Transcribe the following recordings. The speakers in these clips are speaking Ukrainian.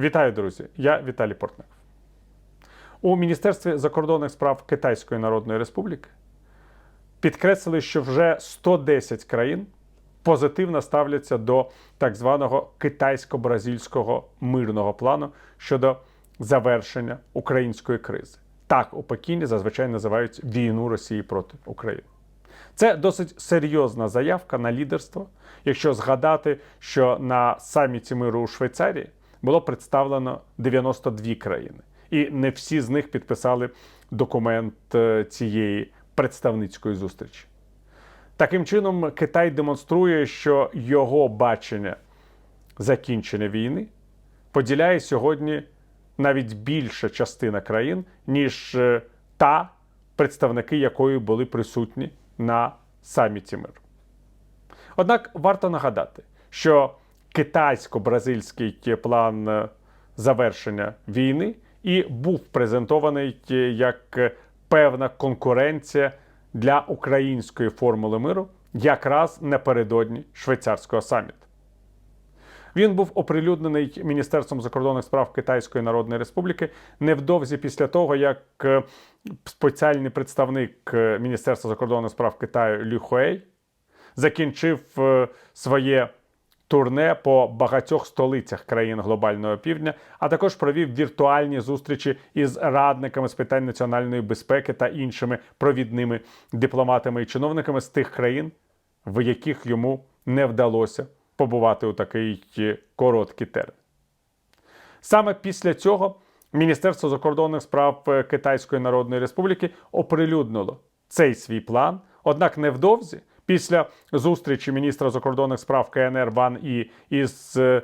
Вітаю, друзі! Я Віталій Портник. У Міністерстві закордонних справ Китайської Народної Республіки підкреслили, що вже 110 країн позитивно ставляться до так званого китайсько-бразильського мирного плану щодо завершення української кризи. Так у Пекіні зазвичай називають війну Росії проти України. Це досить серйозна заявка на лідерство, якщо згадати, що на саміті миру у Швейцарії було представлено 92 країни, і не всі з них підписали документ е, цієї представницької зустрічі. Таким чином, Китай демонструє, що його бачення закінчення війни поділяє сьогодні навіть більша частина країн, ніж е, та, представники якої були присутні на саміті миру. Однак варто нагадати, що китайсько-бразильський план е, завершення війни і був презентований е, як е, певна конкуренція для української формули миру якраз напередодні швейцарського саміту. Він був оприлюднений Міністерством закордонних справ Китайської Народної Республіки невдовзі після того, як е, спеціальний представник е, Міністерства закордонних справ Китаю Лю Хуей закінчив е, своє турне по багатьох столицях країн глобального півдня, а також провів віртуальні зустрічі із радниками з питань національної безпеки та іншими провідними дипломатами і чиновниками з тих країн, в яких йому не вдалося побувати у такий короткий термін. Саме після цього Міністерство закордонних справ Китайської Народної Республіки оприлюднило цей свій план. Однак невдовзі, після зустрічі міністра закордонних справ КНР Ван І із е,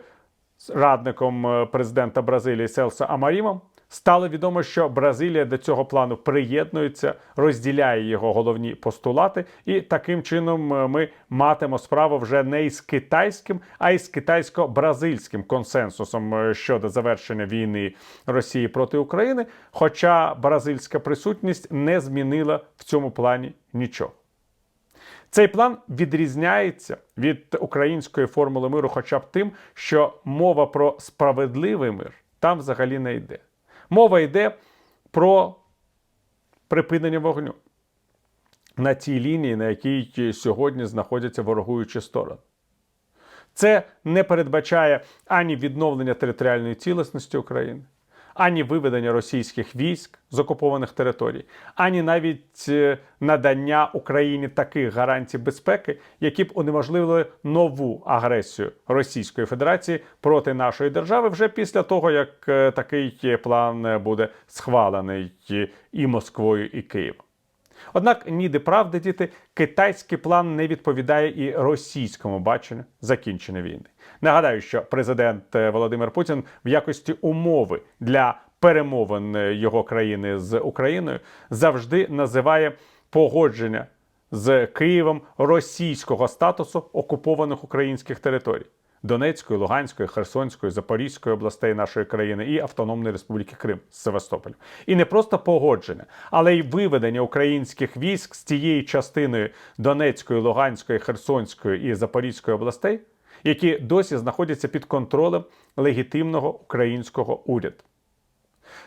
радником е, президента Бразилії Селсо Амарімом, стало відомо, що Бразилія до цього плану приєднується, розділяє його головні постулати, і таким чином е, ми матимо справу вже не із китайським, а із китайсько-бразильським консенсусом щодо завершення війни Росії проти України. Хоча бразильська присутність не змінила в цьому плані нічого. Цей план відрізняється від української формули миру, хоча б тим, що мова про справедливий мир там взагалі не йде. Мова йде про припинення вогню на тій лінії, на якій сьогодні знаходяться ворогуючі сторони. Це не передбачає ані відновлення територіальної цілісності України, ані виведення російських військ з окупованих територій, ані навіть е, надання Україні таких гарантій безпеки, які б унеможливили нову агресію Російської Федерації проти нашої держави вже після того, як е, такий план е, буде схвалений і Москвою, і Києвом. Однак ніде правди діти, китайський план не відповідає і російському баченню закінчення війни. Нагадаю, що президент е, Володимир Путін в якості умови для перемовин е, його країни з Україною завжди називає погодження з Києвом російського статусу окупованих українських територій. Донецької, Луганської, Херсонської, Запорізької областей нашої країни і Автономної Республіки Крим з Севастополя. І не просто погодження, але й виведення українських військ з тієї частини Донецької, Луганської, Херсонської і Запорізької областей, які досі знаходяться під контролем легітимного українського уряду.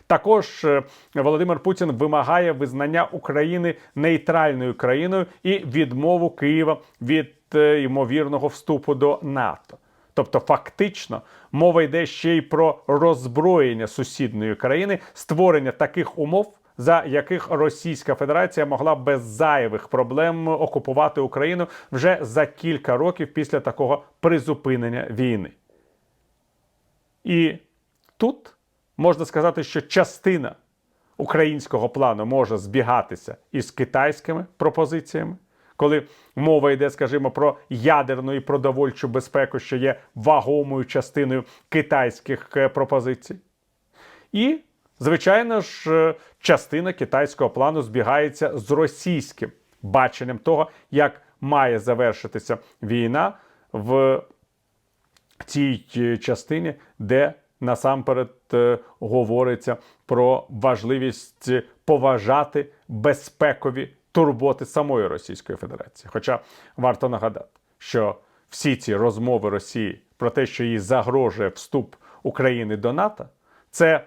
Також е, Володимир Путін вимагає визнання України нейтральною країною і відмову Києва від е, ймовірного вступу до НАТО. Тобто, фактично, мова йде ще й про роззброєння сусідної країни, створення таких умов, за яких Російська Федерація могла без зайвих проблем окупувати Україну вже за кілька років після такого призупинення війни. І тут можна сказати, що частина українського плану може збігатися із китайськими пропозиціями, коли мова йде, скажімо, про ядерну і продовольчу безпеку, що є вагомою частиною китайських е, пропозицій. І, звичайно ж, е, частина китайського плану збігається з російським баченням того, як має завершитися війна в цій е, частині, де насамперед говориться про важливість поважати безпекові турботи самої Російської Федерації. Хоча варто нагадати, що всі ці розмови Росії про те, що їй загрожує вступ України до НАТО це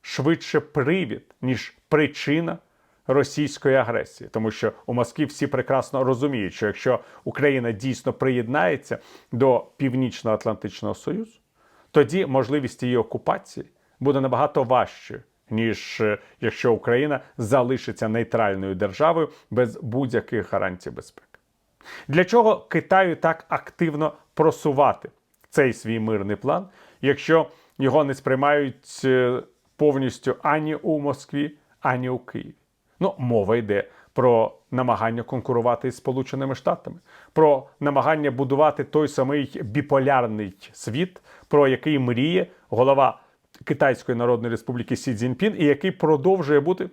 швидше привід, ніж причина російської агресії, тому що у Москві всі прекрасно розуміють, що якщо Україна дійсно приєднається до Північно-Атлантичного Союзу, тоді можливість її окупації буде набагато важчою, ніж е, якщо Україна залишиться нейтральною державою без будь-яких гарантій безпеки. Для чого Китаю так активно просувати цей свій мирний план, якщо його не сприймають е, повністю ані у Москві, ані у Києві? Ну, мова йде про намагання конкурувати із Сполученими Штатами, про намагання будувати той самий біполярний світ, про який мріє голова Китайської Народної Республіки Сі Цзіньпін, і який продовжує бути,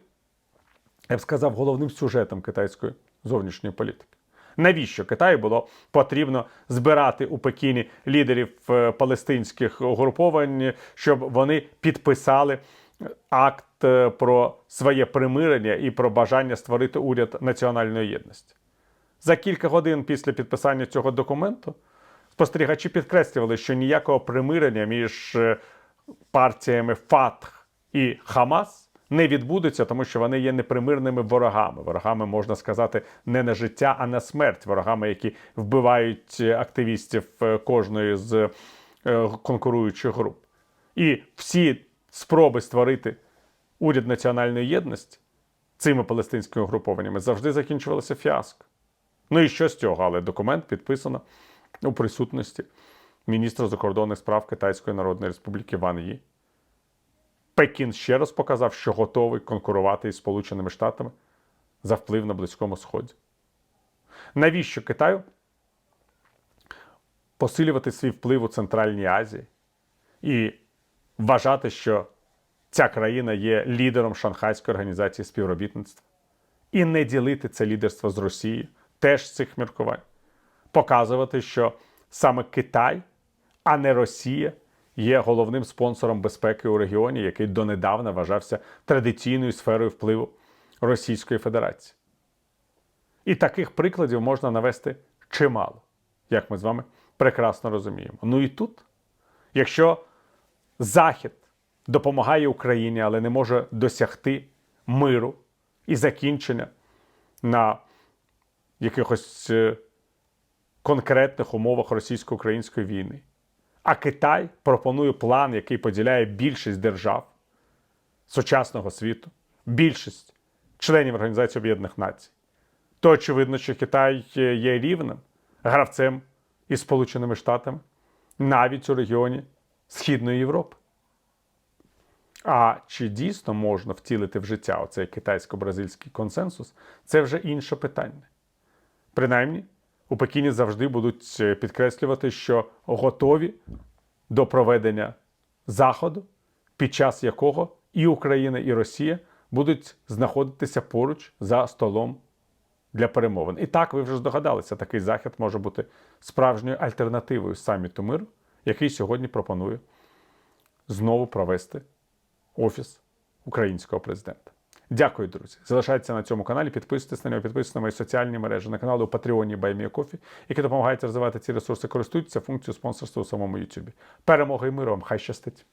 я б сказав, головним сюжетом китайської зовнішньої політики. Навіщо Китаю було потрібно збирати у Пекіні лідерів е, палестинських угруповань, щоб вони підписали акт е, про своє примирення і про бажання створити уряд національної єдності? За кілька годин після підписання цього документу спостерігачі підкреслювали, що ніякого примирення між е, партіями Фатх і Хамас не відбудеться, тому що вони є непримирними ворогами. Ворогами можна сказати не на життя, а на смерть. Ворогами, які вбивають е, активістів е, кожної з е, конкуруючих груп. І всі спроби створити уряд національної єдності цими палестинськими групованнями завжди закінчувалися фіаско. Ну і що з цього? Але документ підписано у присутності міністра закордонних справ Китайської Народної Республіки Ван Ї. Пекін ще раз показав, що готовий конкурувати із Сполученими Штатами за вплив на Близькому Сході. Навіщо Китаю посилювати свій вплив у Центральній Азії і вважати, що ця країна є лідером Шанхайської організації співробітництва, і не ділити це лідерство з Росією, теж з цих міркувань, показувати, що саме Китай, а не Росія, є головним спонсором безпеки у регіоні, який донедавна вважався традиційною сферою впливу Російської Федерації. І таких прикладів можна навести чимало, як ми з вами прекрасно розуміємо. Ну і тут, якщо Захід допомагає Україні, але не може досягти миру і закінчення на якихось е, конкретних умовах російсько-української війни. А Китай пропонує план, який поділяє більшість держав сучасного світу, більшість членів Організації Об'єднаних Націй. То очевидно, що Китай є рівним гравцем із Сполученими Штатами навіть у регіоні Східної Європи. А чи дійсно можна втілити в життя оцей китайсько-бразильський консенсус, це вже інше питання. Принаймні, у Пекіні завжди будуть е, підкреслювати, що готові до проведення заходу, під час якого і Україна, і Росія будуть знаходитися поруч за столом для перемовин. І так, ви вже здогадалися, такий захід може бути справжньою альтернативою саміту миру, який сьогодні пропонує знову провести офіс українського президента. Дякую, друзі. Залишайтеся на цьому каналі, підписуйтесь на нього, підписуйтесь на мої соціальні мережі, на канали у Патреоні Баймієкофі, які допомагають розвивати ці ресурси, користуються функцією спонсорства у самому Ютубі. Перемоги і миру вам! Хай щастить!